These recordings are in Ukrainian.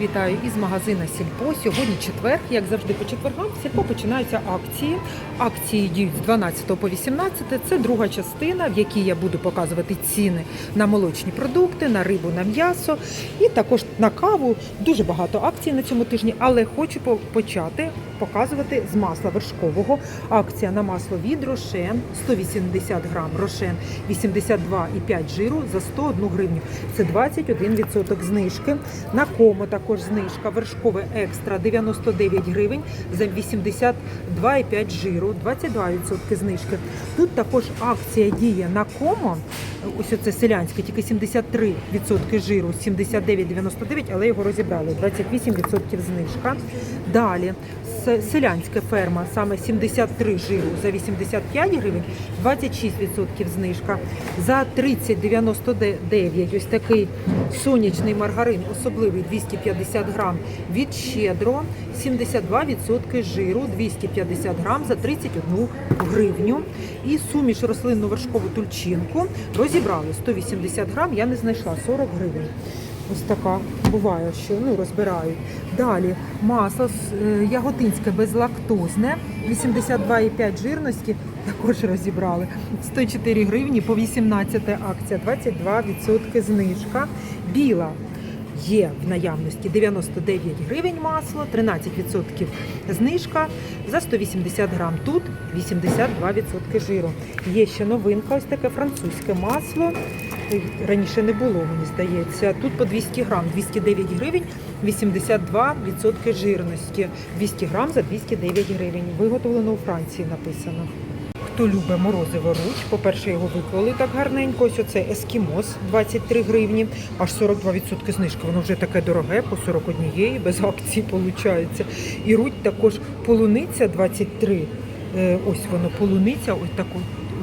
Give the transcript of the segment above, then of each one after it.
вітаю із магазина Сільпо. Сьогодні четвер, як завжди по четвергам, в Сільпо починаються акції. Акції діють з 12 по 18. Це друга частина, в якій я буду показувати ціни на молочні продукти, на рибу, на м'ясо і також на каву. Дуже багато акцій на цьому тижні, але хочу почати показувати з масла вершкового. Акція на масло від Рошен 180 грам, Рошен 82,5 жиру за 101 гривню. Це 21% знижки. На комо також знижка. Вершкове екстра 99 гривень за 82,5 жиру, 22% знижки. Тут також акція діє на комо. Ось оце селянське, тільки 73% жиру, 79,99, але його розібрали. 28% знижка. Далі селянська ферма, саме 73 жиру за 85 гривень, 26% знижка. За 30,99 ось такий сонячний маргарин, особливий 250 грам від щедро, 72% жиру, 250 грам за 31 гривню. І суміш рослинну вершкову тульчинку розібрали 180 грам, я не знайшла 40 гривень. Ось така буває, що ну, розбирають. Далі масло е, яготинське безлактозне, 82,5 жирності, також розібрали. 104 гривні по 18 акція, 22% знижка. Біла є в наявності 99 гривень масло, 13% знижка за 180 грам. Тут 82% жиру. Є ще новинка, ось таке французьке масло. Раніше не було, мені здається. Тут по 200 грам, 209 гривень, 82% жирності. 200 грам за 209 гривень. Виготовлено у Франції написано. Хто любить морозиво руч, по-перше, його виклали так гарненько. Ось оце ескімос 23 гривні, аж 42% знижки. Воно вже таке дороге, по 41 без акції виходить. І руть також полуниця 23. Е, Ось воно полуниця, ось таку.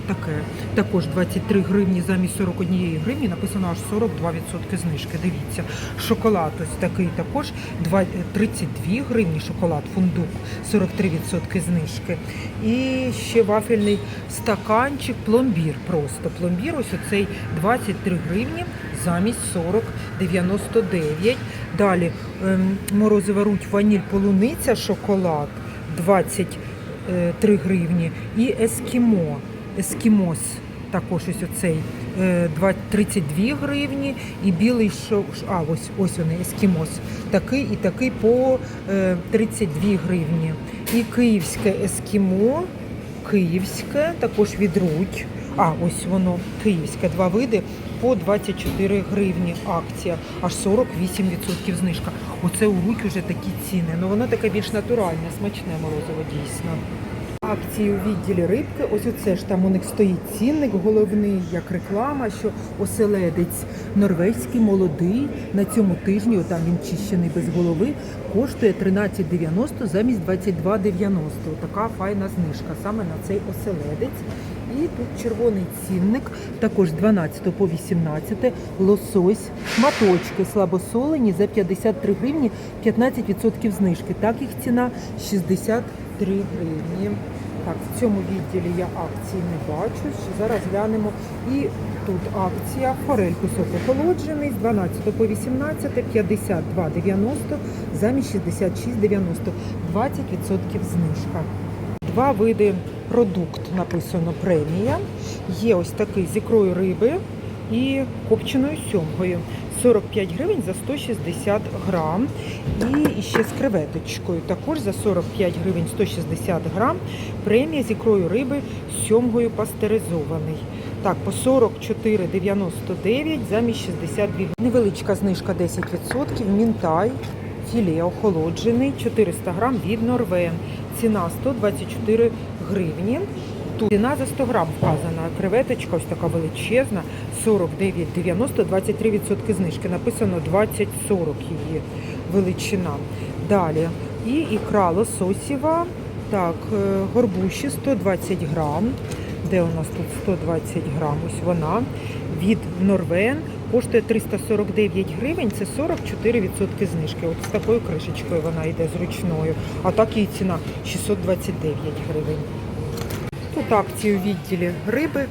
Таке також 23 гривні замість 41 гривні написано аж 42% знижки. Дивіться, шоколад ось такий також два- 32 гривні шоколад, фундук 43% знижки. І ще вафельний стаканчик, пломбір просто. Пломбір ось оцей 23 гривні замість 40,99. Далі ем, морозива руть ваніль полуниця, шоколад 23 гривні. І ескімо. Ескімос також ось оцей е, два- 32 гривні і білий шо, а ось ось вони ескімос. Такий і такий по е, 32 гривні. І київське ескімо, київське, також від Руть. А, ось воно київське, два види по 24 гривні акція, аж 48% знижка. Оце у Руть уже такі ціни. Ну воно таке більш натуральне, смачне морозиво дійсно. Акції у відділі рибки. Ось оце ж там у них стоїть цінник головний, як реклама, що оселедець норвезький молодий на цьому тижні, отам він чищений без голови, коштує 13,90 замість 22,90. Така файна знижка саме на цей оселедець. І тут червоний цінник, також з 12 по 18, лосось, маточки слабосолені за 53 гривні, 15% знижки. Так їх ціна 63 гривні. Так, в цьому відділі я акції не бачу. Зараз глянемо. І тут акція форель кусок охолоджений з 12 по 18, 52,90 замість 66,90. 20% знижка. Два види продукт написано премія. Є ось такий з ікрою риби і копченою сьомгою. 45 гривень за 160 грам. І ще з креветочкою. Також за 45 гривень 160 грам. Премія з ікрою риби з сьомгою пастеризований. Так, по 44,99 замість 62 гривень. Невеличка знижка 10%. Мінтай. Філе охолоджений 400 грам від Норвен. Ціна 124 гривні. Тут ціна за 100 грам вказана. Креветочка ось така величезна, 49,90, 23% знижки. Написано 20-40 її величина. Далі. І ікра лососєва. Так, е, горбуші 120 грам. Де у нас тут 120 грам? Ось вона. Від Норвен коштує 349 гривень, це 44% знижки. От з такою кришечкою вона йде зручною. А так її ціна 629 гривень. Тут акції у відділі риби,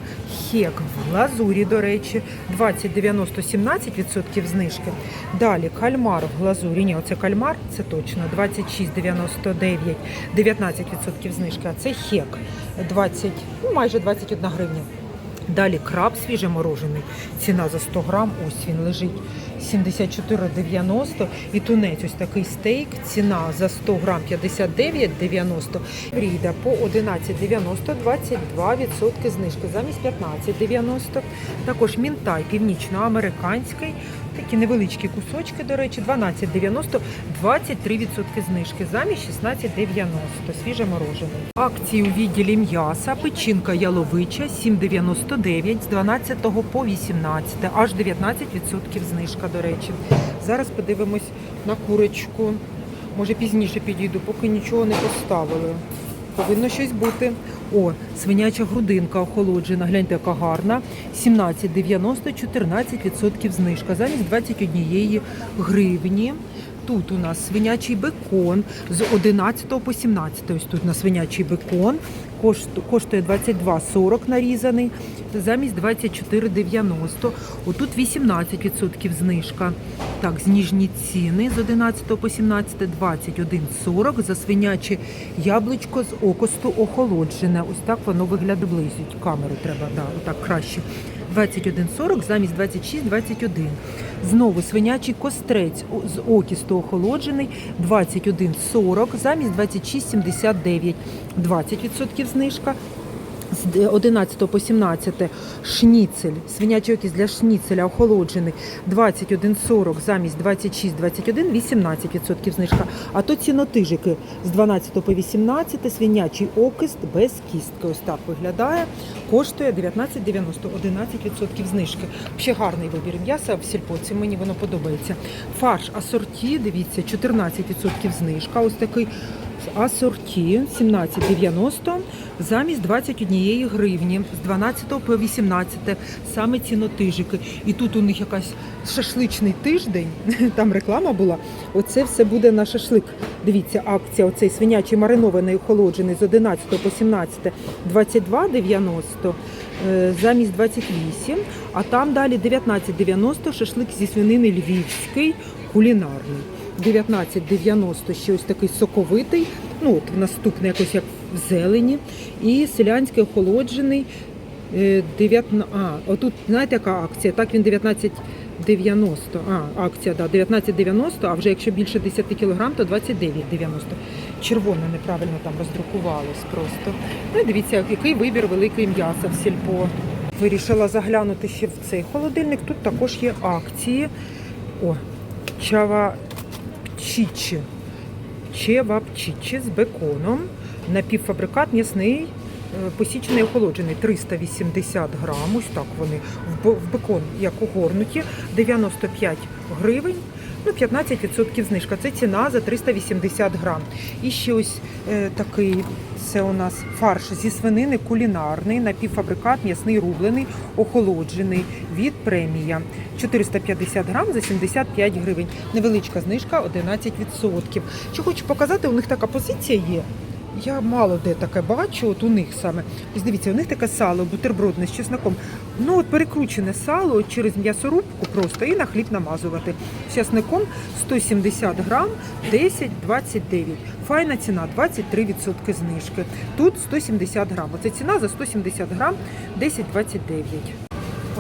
хек в глазурі, до речі, 20,90 17% знижки. Далі кальмар в глазурі. Ні, оце кальмар, це точно 26,99 19% знижки. А це хек 20, ну майже 21 гривня. Далі краб свіжеморожений. Ціна за 100 грам. Ось він лежить 74,90. І тунець ось такий стейк. Ціна за 100 грам 59,90. Ріда по 11,90, 22% знижки замість 15,90. Також мінтай північноамериканський. Такі невеличкі кусочки, до речі, 12,90, 23% знижки замість 16,90. Свіже морожене. Акції у відділі м'яса, печінка яловича 7,99 з 12 по 18, аж 19% знижка, до речі. Зараз подивимось на курочку. Може пізніше підійду, поки нічого не поставили. Повинно щось бути. О, свиняча грудинка охолоджена. Гляньте, яка гарна. 17,90, 14% знижка. Замість 21 гривні. Тут у нас свинячий бекон з 11 по 17. Ось тут на свинячий бекон. Кошт- Коштує 22,40 нарізаний, замість 24,90. Отут 18% знижка. Так, зніжні ціни з 11 по 17, 21,40 за свиняче яблучко з окосту охолоджене. Ось так воно виглядає близько. Камеру треба, да, отак краще. 21,40 замість 26,21. Знову свинячий кострець з окісту охолоджений 21,40 замість 26,79. 20% знижка. З 11 по 17 шніцель, свинячий окіс для шніцеля охолоджений 21,40 замість 26,21, 18% знижка. А то цінотижики з 12 по 18 свинячий окист без кістки. Ось так виглядає. Коштує 19,90, 11% знижки. Ще гарний вибір м'яса в сільпоці. Мені воно подобається. Фарш асорті, дивіться, 14% знижка. Ось такий асорті 17,90 замість 21 гривні з 12 по 18 саме цінотижики. І тут у них якась шашличний тиждень, там реклама була. Оце все буде на шашлик. Дивіться, акція оцей свинячий маринований охолоджений з 11 по 17 22,90 е, замість 28, а там далі 19,90 шашлик зі свинини львівський кулінарний. 19,90 ще ось такий соковитий, ну от наступний якось як в зелені. І селянський охолоджений. е, 19, а, отут, знаєте, яка акція? Так він 19,90. А, акція, да, 19,90, а вже якщо більше 10 кг, то 29,90. Червоне неправильно там роздрукувалось просто. Ну і дивіться, який вибір великий м'яса в сільпо. Вирішила заглянути ще в цей холодильник. Тут також є акції. О, чава чічі. Чевапчичі з беконом. Напівфабрикат м'ясний, е, посічений охолоджений 380 грам. Ось так вони в бе- в бекон як огорнуті. 95 гривень. Ну, 15% знижка. Це ціна за 380 грам. І ще ось е, такий, це у нас фарш зі свинини кулінарний, напівфабрикат, м'ясний рублений, охолоджений від премія. 450 грам за 75 гривень. Невеличка знижка 11%. Що хочу показати, у них така позиція є. Я мало де таке бачу, от у них саме. Ось дивіться, у них таке сало, бутербродне з чесноком. Ну от перекручене сало через м'ясорубку просто і на хліб намазувати. З чесником 170 грам, 10,29. Файна ціна 23% знижки. Тут 170 грам. Оце ціна за 170 грам 10,29.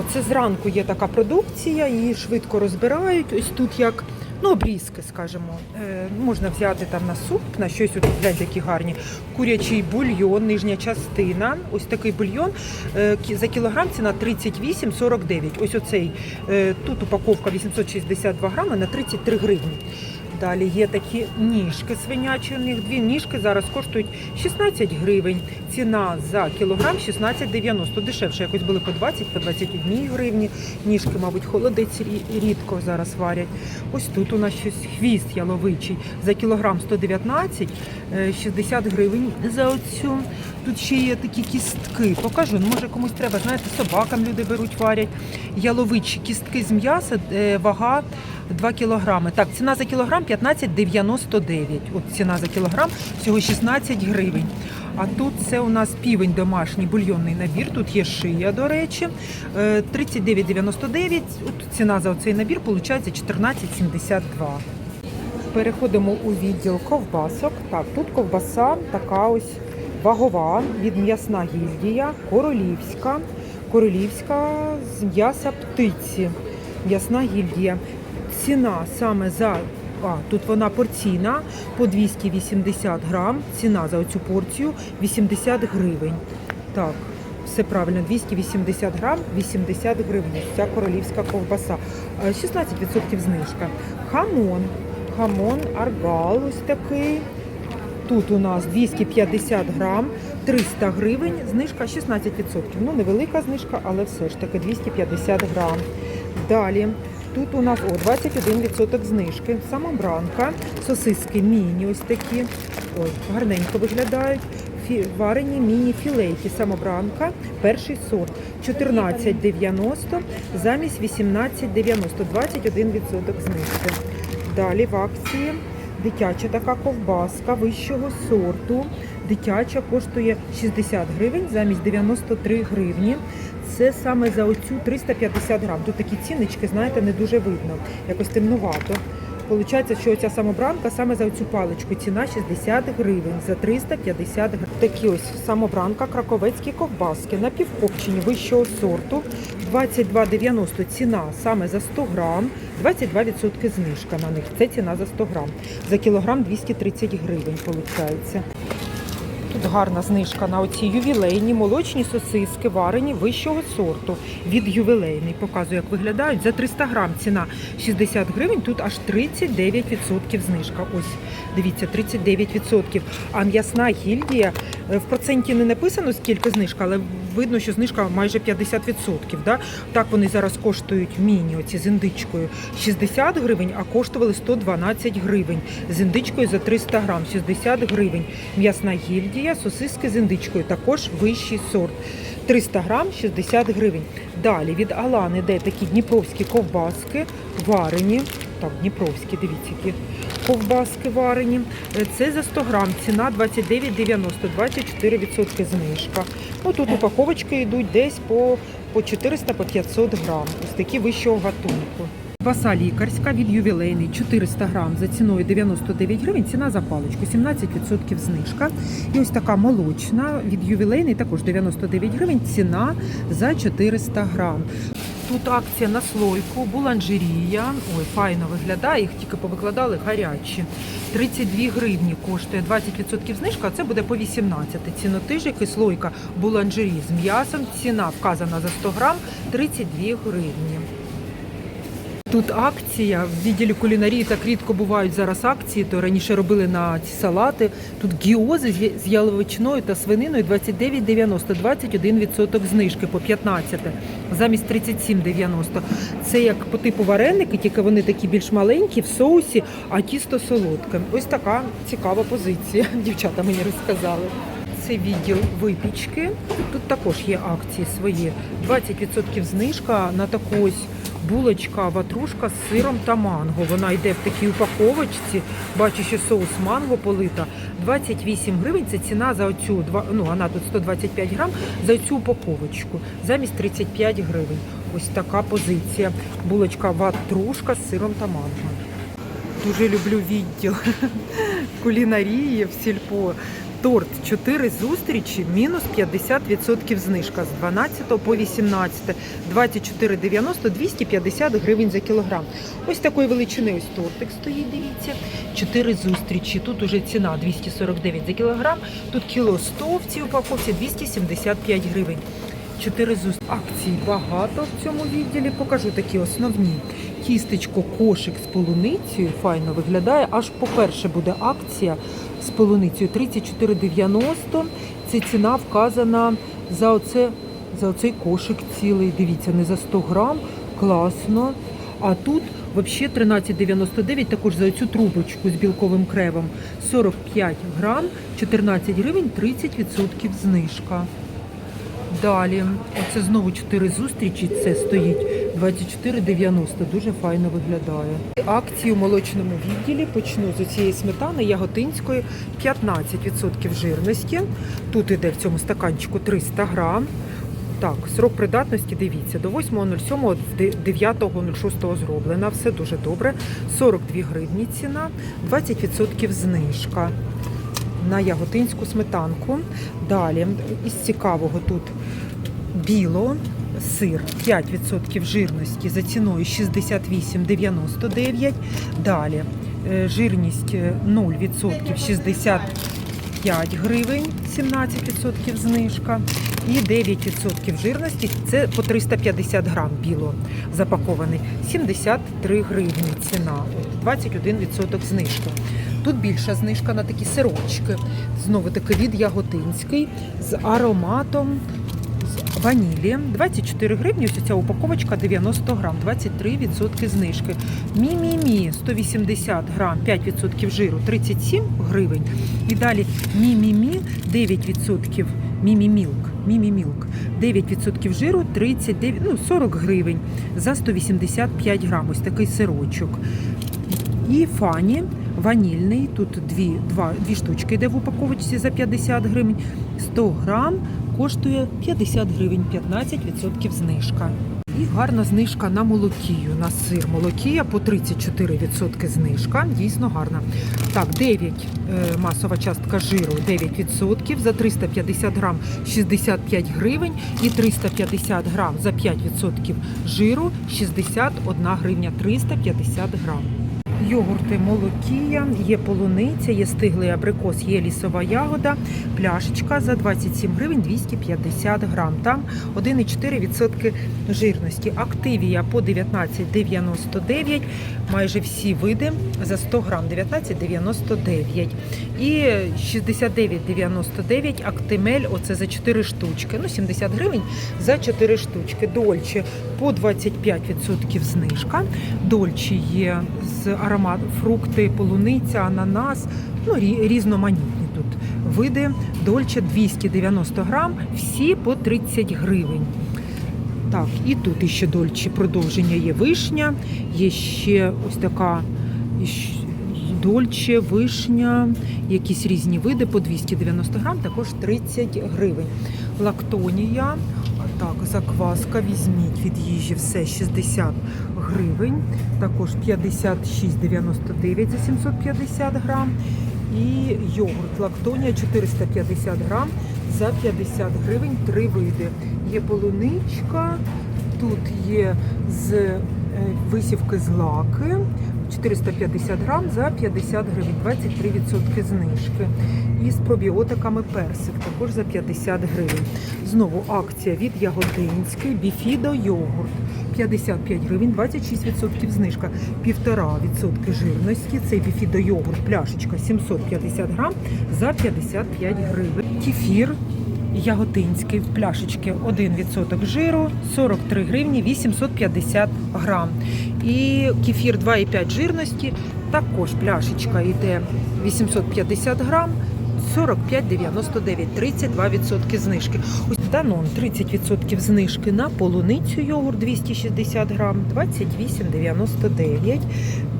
Оце зранку є така продукція, її швидко розбирають. Ось тут як ну, обрізки, скажімо. Е, можна взяти там на суп, на щось от гляньте, які гарні. Курячий бульйон, нижня частина. Ось такий бульйон. Е, за кілограм ціна 38,49. Ось оцей е, тут упаковка 862 грами на 33 гривні. Далі є такі ніжки свинячі. У них дві ніжки зараз коштують 16 гривень. Ціна за кілограм 16,90. Дешевше якось були по 20, по 21 гривні. Ніжки, мабуть, холодець рідко зараз варять. Ось тут у нас щось хвіст яловичий за кілограм 119, е, 60 гривень за оцю. Тут ще є такі кістки. Покажу, ну, може комусь треба, знаєте, собакам люди беруть, варять. Яловичі кістки з м'яса, е, вага 2 кілограми. Так, ціна за кілограм 15,99. От ціна за кілограм, всього 16 гривень. А тут це у нас півень домашній бульйонний набір. Тут є шия, до речі. Е, 39,99. От ціна за цей набір виходить 14,72. Переходимо у відділ ковбасок. Так, тут ковбаса така ось вагова від м'ясна гільдія, королівська. Королівська з м'яса птиці. М'ясна гільдія. Ціна саме за а, тут вона порційна по 280 грам. Ціна за оцю порцію 80 гривень. Так, все правильно, 280 грам, 80 гривень. Ця королівська ковбаса. Е, 16% знижка. Хамон. Хамон аргал ось такий. Тут у нас 250 грам, 300 гривень, знижка 16%. Ну, невелика знижка, але все ж таки 250 грам. Далі. Тут у нас о, 21% знижки. Самобранка, сосиски міні ось такі. Ой, гарненько виглядають. Фі, варені міні-філейки. Самобранка, перший сорт. 14,90 замість 18,90. 21% знижки. Далі в акції дитяча така ковбаска вищого сорту. Дитяча коштує 60 гривень замість 93 гривні. Це саме за оцю 350 грам. Тут такі ціночки, знаєте, не дуже видно. Якось темнувато. Получається, що ця самобранка саме за цю паличку ціна 60 гривень за 350 гривень. Такі ось самобранка, краковецькі ковбаски напівкопчені вищого сорту. 22,90 ціна саме за 100 грам, 22% знижка на них. Це ціна за 100 грам. За кілограм 230 гривень виходить. Гарна знижка на оці ювілейні молочні сосиски, варені вищого сорту від ювілейний. Показую, як виглядають. За 300 грам ціна 60 гривень, тут аж 39% знижка. Ось, дивіться, 39%. А м'ясна гільдія, е, в проценті не написано, скільки знижка, але видно, що знижка майже 50%. Да? Так вони зараз коштують міні, оці з індичкою 60 гривень, а коштували 112 гривень. З індичкою за 300 грам 60 гривень. М'ясна гільдія, сосиски з індичкою, також вищий сорт. 300 грам 60 гривень. Далі від Алани, де такі дніпровські ковбаски, варені. Так, дніпровські, дивіться, які ковбаски варені. Е, Це за 100 грам, ціна 29,90, 24% знижка. Ну, тут упаковочки йдуть десь по, по 400 по 500 грам. Ось такі вищого гатунку. Баса лікарська від ювілейний 400 грам за ціною 99 гривень, ціна за паличку, 17% знижка. І ось така молочна від ювілейний також 99 гривень, ціна за 400 грам. Тут акція на слойку, буланжерія. Ой, файно виглядає, їх тільки повикладали гарячі. 32 гривні коштує 20% знижка, а це буде по 18. Цінотижик і слойка буланжерії з м'ясом. Ціна вказана за 100 грам 32 гривні. Тут акція в відділі кулінарії так рідко бувають зараз акції, то раніше робили на ці салати. Тут гіози з- яловичиною та свининою 29,90, 21% знижки по 15, замість 37,90. Це як по типу вареники, тільки вони такі більш маленькі в соусі, а тісто солодке. Ось така цікава позиція. Дівчата мені розказали. Це відділ випічки. Тут також є акції свої. 20% знижка на таку ось булочка, ватрушка з сиром та манго. Вона йде в такій упаковочці. Бачу, що соус манго полита. 28 гривень це ціна за оцю, ну вона тут 125 грам, за цю упаковочку. Замість 35 гривень. Ось така позиція. Булочка ватрушка з сиром та манго. Дуже люблю відділ кулінарії в сільпо. Торт 4 зустрічі, мінус 50% знижка з 12 по 18. 24,90, 250 гривень за кілограм. Ось такої величини ось тортик стоїть, дивіться. 4 зустрічі. Тут уже ціна 249 за кілограм. Тут кіло 100 в цій упаковці 275 гривень. Чотири зустрічі. Акцій багато в цьому відділі. Покажу такі основні. Тістечко кошик з полуницею файно виглядає. Аж по-перше буде акція з полуницею 34,90. Це ціна вказана за, оце, за оцей кошик цілий. Дивіться, не за 100 грам. Класно. А тут взагалі 13,99 також за цю трубочку з білковим кревом. 45 грам, 14 гривень, 30% знижка. Далі, оце знову 4 зустрічі, це стоїть 24,90. Дуже файно виглядає. Акції у молочному відділі почну з цієї сметани яготинської 15% жирності. Тут іде в цьому стаканчику 300 грам. Так, срок придатності, дивіться, до 8.07, 9.06 зроблена. Все дуже добре. 42 гривні ціна, 20% знижка на яготинську сметанку. Далі із цікавого тут біло, сир 5% жирності за ціною 68,99. Далі е, жирність е, 0% 65 гривень, 17% знижка. І 9% жирності це по 350 грам біло запакований. 73 гривні ціна, 21% знижки. Тут більша знижка на такі сирочки. Знову таки від Яготинський з ароматом ванілі. 24 гривні. Ось ця упаковочка 90 грам, 23% знижки. Мі-мі-мі 180 грам, 5% жиру, 37 гривень. І далі мі-мі-мі 9% мімі-мілк. Мімі-мілк. 9% жиру, 39, ну, 40 гривень за 185 грам. Ось такий сирочок. І фані ванільний. Тут дві, два, дві штучки йде в упаковочці за 50 гривень. 100 грам коштує 50 гривень, 15% знижка. І гарна знижка на молокію, на сир молокія по 34% знижка. Дійсно гарна. Так, 9 е, масова частка жиру 9% за 350 грам 65 гривень і 350 грам за 5% жиру 61 гривня 350 грам. Йогурти молокія, є полуниця, є стиглий абрикос, є лісова ягода, пляшечка за 27 гривень 250 грам. Там 1,4% жирності. Активія по 19,99, майже всі види за 100 грам 19,99. І 69,99 актимель, оце за 4 штучки. Ну, 70 гривень за 4 штучки. Дольче по 25% знижка. Дольче є з аромат фрукти, полуниця, ананас, ну різноманітні тут види. Дольче 290 грам, всі по 30 гривень. Так, і тут ще дольче продовження є вишня, є ще ось така дольче, вишня, якісь різні види по 290 грам, також 30 гривень. Лактонія, так, закваска, візьміть від їжі все 60 гривень, також 56,99 за 750 грам. І йогурт лактонія 450 грам за 50 гривень, три види. Є полуничка, тут є з висівки з лаки 450 грам за 50 гривень, 23% знижки. І з пробіотиками персик також за 50 гривень. Знову акція від Ягодинський, біфідо йогурт. 55 гривень, 26% знижка, 1,5% жирності. Цей біфідо йогурт, пляшечка 750 грам за 55 гривень. Кефір Яготинський в пляшечки 1% жиру, 43 гривні 850 грам. І кефір 2,5 жирності, також пляшечка йде 850 грам. 45,99, 32% знижки. Ось Данон 30% знижки на полуницю йогурт 260 грам, 28,99.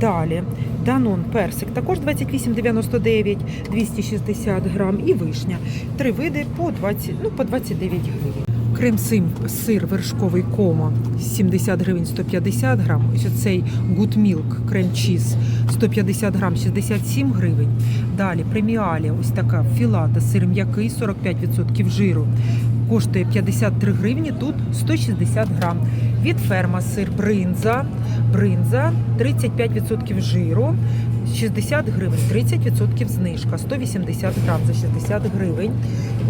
Далі Данон персик також 28,99, 260 грам і вишня. Три види по 20, ну, по 29 гривень. Крем-сим, сир вершковий комо 70 гривень 150 грам. Ось оцей Good Milk крем-чіз 150 грам 67 гривень. Далі преміалі, ось така філата, сир м'який 45% жиру. Коштує 53 гривні, тут 160 грам. Від ферма сир бринза, бринза 35% жиру, 60 гривень, 30% знижка, 180 грам за 60 гривень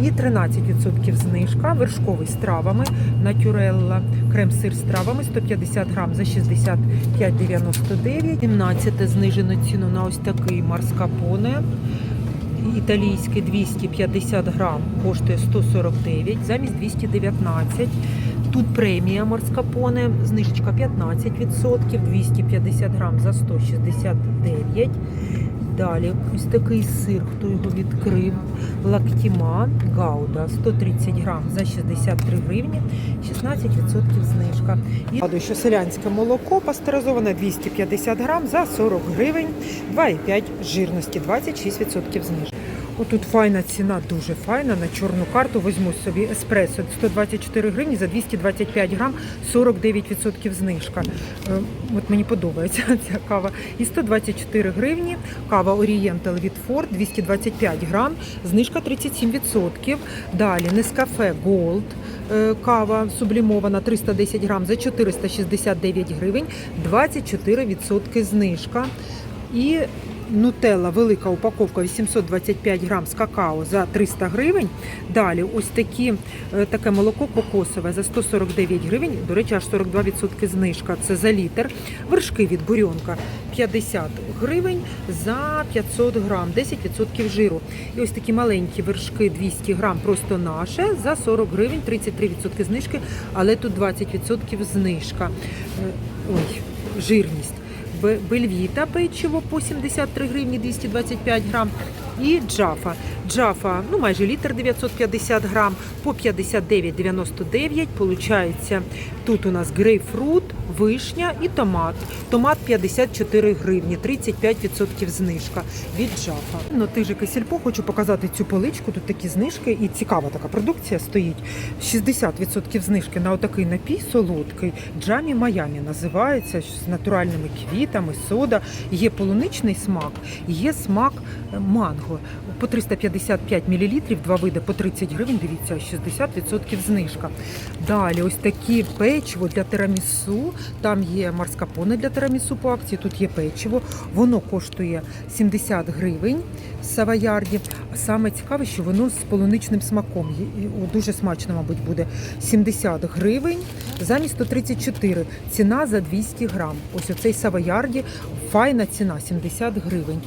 і 13% знижка. Вершковий з травами натюрелла, крем-сир з травами 150 грам за 65,99. 17 знижено ціну на ось такий марскапоне. Італійський 250 грам коштує 149 замість 219. Тут премія марскапоне, знижечка 15%, 250 грам за 169. Далі ось такий сир, хто його відкрив. Лактіма Гауда 130 грам за 63 гривні, 16% знижка. Нагадую, що селянське молоко пастеризоване 250 грам за 40 гривень, 2,5 жирності, 26% знижки. Отут файна ціна, дуже файна. На чорну карту візьму собі еспресо 124 гривні за 225 грам, 49% знижка. Е, От мені подобається ця кава. І 124 гривні. Кава Oriental від Ford 225 грам, знижка 37%. Далі Nescafe Gold. е, Кава сублімована 310 грам за 469 гривень, 24% знижка. І Нутелла, велика упаковка 825 грам з какао за 300 гривень. Далі ось такі, е, таке молоко кокосове за 149 гривень. До речі, аж 42% знижка. Це за літр. Вершки від бурьонка 50 гривень за 500 грам, 10% жиру. І ось такі маленькі вершки 200 грам, просто наше за 40 гривень, 33% знижки, але тут 20% знижка. Е, Ой, жирність. Бе- Бельвіта печиво по 73 гривні 225 грам. І джафа. Джафа, ну майже літр 950 грам по 59,99. Получається, тут у нас грейпфрут, вишня і томат. Томат 54 гривні, 35% знижка від джафа. Ну, ти же Кисельпо, хочу показати цю поличку. Тут такі знижки і цікава така продукція стоїть. 60% знижки на отакий напій солодкий. Джамі Майамі називається з натуральними квітами, сода. Є полуничний смак, є смак е, манго. По 355 мл, два види по 30 гривень. Дивіться, 60% знижка. Далі ось такі печиво для тирамісу. Там є марскапоне для тирамісу по акції. Тут є печиво. Воно коштує 70 гривень савоярді. Саме цікаве, що воно з полуничним смаком. Дуже смачно, мабуть, буде 70 гривень замість 134. Ціна за 200 грам. Ось оцей савоярді. Файна ціна 70 гривень.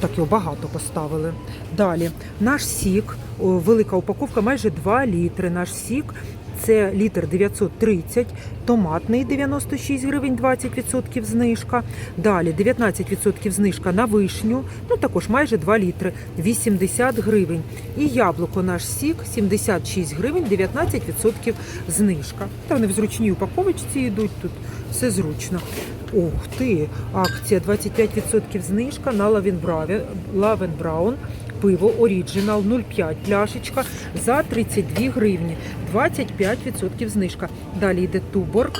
Так його багато поставили. Далі наш сік, велика упаковка, майже 2 літри. Наш сік. Це літр 930, томатний 96 гривень, 20% знижка. Далі 19% знижка на вишню, ну також майже 2 літри, 80 гривень. І яблуко наш сік 76 гривень, 19% знижка. Та вони в зручній упаковочці йдуть тут, все зручно. Ух ти! Акція 25% знижка на Лавен Браун. Пиво Оріджинал 0,5 пляшечка за 32 гривні, 25% знижка. Далі йде Туборг.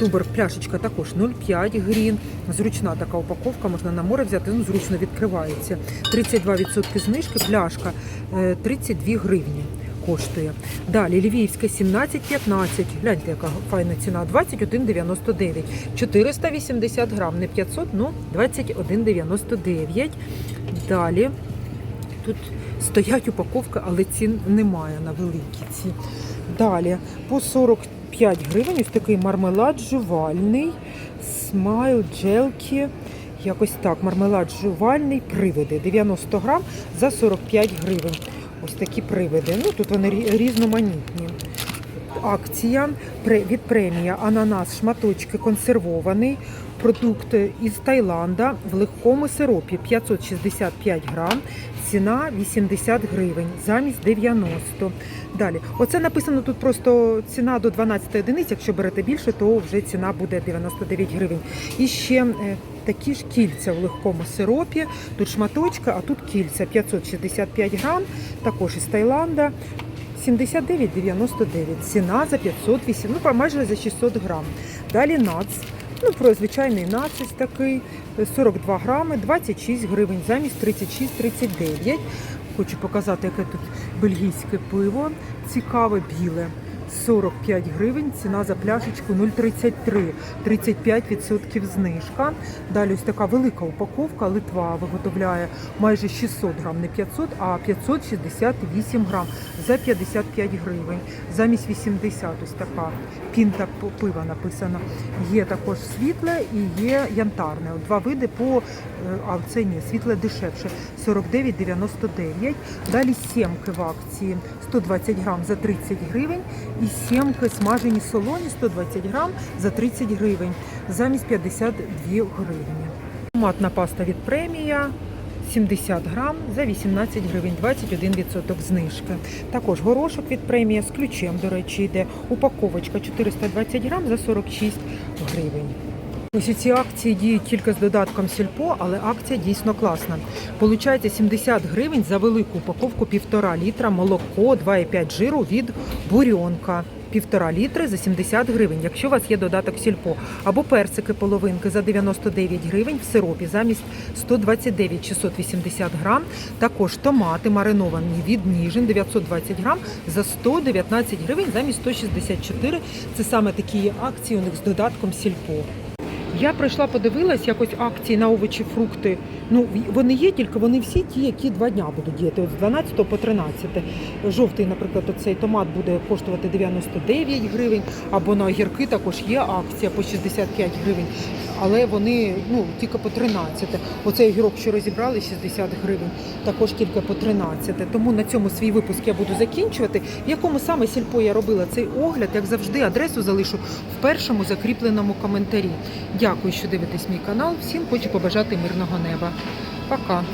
Туборг пляшечка також 0,5 грін. Зручна така упаковка, можна на море взяти, ну зручно відкривається. 32% знижки, пляшка е, 32 гривні. Коштує. Далі Львівська 17,15. Гляньте, яка файна ціна. 21,99. 480 грам, не 500, ну 21,99. Далі тут стоять упаковки, але цін немає на великі ці. Далі по 45 гривень ось такий мармелад жувальний, смайл джелкі. Якось так, мармелад жувальний, привиди 90 грам за 45 гривень. Ось такі привиди. Ну тут вони різноманітні. Акція від премія ананас шматочки консервований. Продукт із Таїланда в легкому сиропі 565 грам. Ціна 80 гривень замість 90. Далі, оце написано тут просто ціна до 12 одиниць. Якщо берете більше, то вже ціна буде 99 гривень. І ще е, такі ж кільця в легкому сиропі. Тут шматочки, а тут кільця 565 грам, також із Таїланда. 79,99. Ціна за 508, ну майже за 600 грам. Далі нац. Ну, про звичайний нацист такий, 42 грами, 26 гривень замість 36,39. Хочу показати, яке тут бельгійське пиво. Цікаве біле. 45 гривень, ціна за пляшечку 0,33, 35% знижка. Далі ось така велика упаковка. Литва виготовляє майже 600 грам, не 500, а 568 грам за 55 гривень. Замість 80 ось така пінта пива написано. Є також світле і є янтарне. Два види по, е, а це ні, світле дешевше, 49,99. Далі сімки в акції 120 грам за 30 гривень. І сімки смажені солоні 120 грам за 30 гривень, замість 52 гривні. Томатна паста від премія 70 грам за 18 гривень, 21% знижки. Також горошок від премія з ключем, до речі, йде упаковочка 420 грам за 46 гривень. Ось ці акції діють тільки з додатком сільпо, але акція дійсно класна. Получається 70 гривень за велику упаковку 1,5 літра молоко 2,5 жиру від бурьонка. Півтора літри за 70 гривень, якщо у вас є додаток сільпо, або персики половинки за 99 гривень в сиропі замість 129 680 грам. Також томати мариновані від Ніжин 920 грам за 119 гривень замість 164. Це саме такі акції у них з додатком сільпо. Я прийшла, подивилась якось акції на овочі, фрукти. Ну вони є, тільки вони всі ті, які два дня будуть діяти. От з 12 по 13. Жовтий, наприклад, цей томат буде коштувати 99 гривень, або на огірки також є акція по 65 гривень. Але вони ну тільки по 13. Оцей огірок, що розібрали, 60 гривень, також тільки по 13. Тому на цьому свій випуск я буду закінчувати. В якому саме сільпо я робила цей огляд, як завжди, адресу залишу в першому закріпленому коментарі. Дякую, що дивитесь мій канал. Всім хочу побажати мирного неба. Пока.